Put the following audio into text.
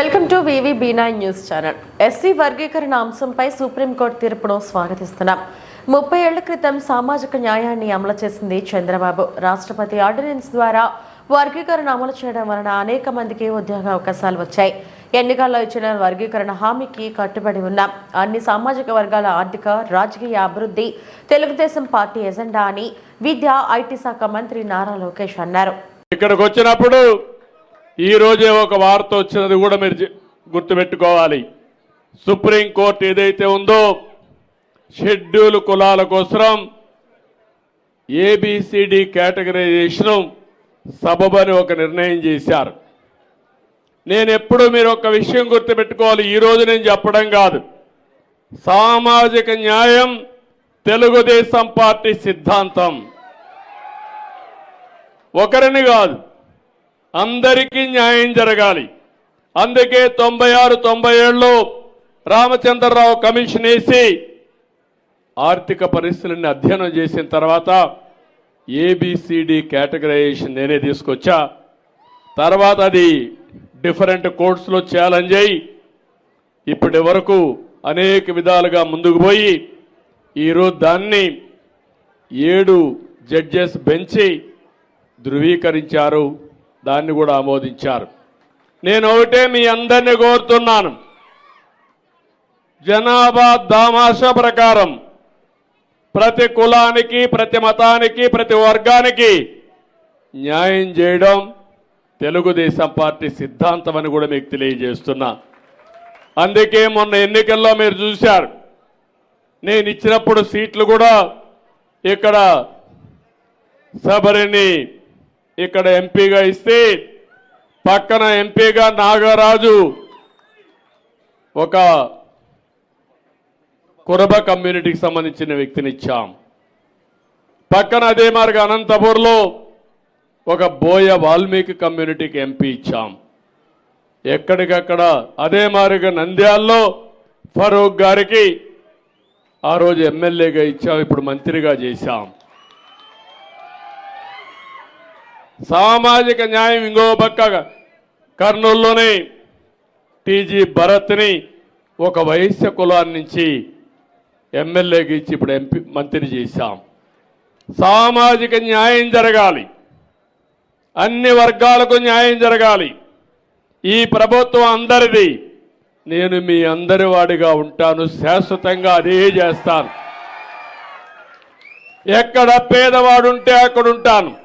Welcome to V V B nine news channel. SC వర్గీకరణ అంశంపై supreme court తీర్పును స్వాగతిస్తున్నాం. ముప్పై ఏళ్ళ క్రితం సామాజిక న్యాయాన్ని అమలు చేసింది చంద్రబాబు. రాష్ట్రపతి ఆర్డినెన్స్ ద్వారా వర్గీకరణ అమలు చేయడం వలన అనేక మందికి ఉద్యోగ అవకాశాలు వచ్చాయి. ఎన్నికల్లో ఇచ్చిన వర్గీకరణ హామీకి కట్టుబడి ఉన్నాం. అన్ని సామాజిక వర్గాల ఆర్థిక రాజకీయ అభివృద్ధి తెలుగుదేశం పార్టీ ఎజెండా అని విద్య ఐటీ శాఖ మంత్రి నారా లోకేష్ అన్నారు. ఇక్కడికి వచ్చినప్పుడు ఈరోజే ఒక వార్త వచ్చినది కూడా మీరు గుర్తుపెట్టుకోవాలి. సుప్రీంకోర్టు ఏదైతే ఉందో షెడ్యూల్ కులాల కోసం ఏబిసిడి కేటగరైజేషన్ సబబని ఒక నిర్ణయం చేశారు. నేను ఎప్పుడు మీరు ఒక విషయం గుర్తుపెట్టుకోవాలి ఈ రోజు నేను చెప్పడం కాదు. సామాజిక న్యాయం తెలుగుదేశం పార్టీ సిద్ధాంతం. ఒకరిని కాదు అందరికీ న్యాయం జరగాలి. అందుకే తొంభై ఆరు తొంభై ఏడులో రామచంద్రరావు కమిషన్ వేసి ఆర్థిక పరిస్థితులని అధ్యయనం చేసిన తర్వాత ఏబిసిడి కేటగరైజేషన్ నేనే తీసుకొచ్చా. తర్వాత అది డిఫరెంట్ కోర్ట్స్లో ఛాలెంజ్ అయ్యి ఇప్పటి వరకు అనేక విధాలుగా ముందుకు పోయి ఈరోజు దాన్ని ఏడు జడ్జెస్ బెంచి ధృవీకరించారు. దాన్ని కూడా ఆమోదించారు. నేను ఒకటే మీ అందరినీ కోరుతున్నాను. జనాభా దామాష ప్రకారం ప్రతి కులానికి ప్రతి మతానికి ప్రతి వర్గానికి న్యాయం చేయడం తెలుగుదేశం పార్టీ సిద్ధాంతం అని కూడా మీకు తెలియజేస్తున్నా. అందుకే మొన్న ఎన్నికల్లో మీరు చూశారు. నేను ఇచ్చినప్పుడు సీట్లు కూడా ఇక్కడ సబరిని ఇక్కడ ఎంపీగా ఇస్తే పక్కన ఎంపీగా నాగరాజు ఒక కురబ కమ్యూనిటీకి సంబంధించిన వ్యక్తిని ఇచ్చాం. పక్కన అదే మార్గ అనంతపూర్లో ఒక బోయ వాల్మీకి కమ్యూనిటీకి ఎంపీ ఇచ్చాం. ఎక్కడికక్కడ అదే మారిగా నంద్యాల్లో ఫరూక్ గారికి ఆ రోజు ఎమ్మెల్యేగా ఇచ్చాం ఇప్పుడు మంత్రిగా చేశాం. సామాజిక న్యాయం ఇంకో పక్క కర్నూలులోని టీజీ భరత్ని ఒక వైశ్య కులాన్ని నుంచి ఎమ్మెల్యేకి ఇచ్చి ఇప్పుడు ఎంపీ మంత్రి చేశాం. సామాజిక న్యాయం జరగాలి. అన్ని వర్గాలకు న్యాయం జరగాలి. ఈ ప్రభుత్వం అందరిది. నేను మీ అందరి వాడిగా ఉంటాను. శాశ్వతంగా అదే చేస్తాను. ఎక్కడ పేదవాడుంటే అక్కడ ఉంటాను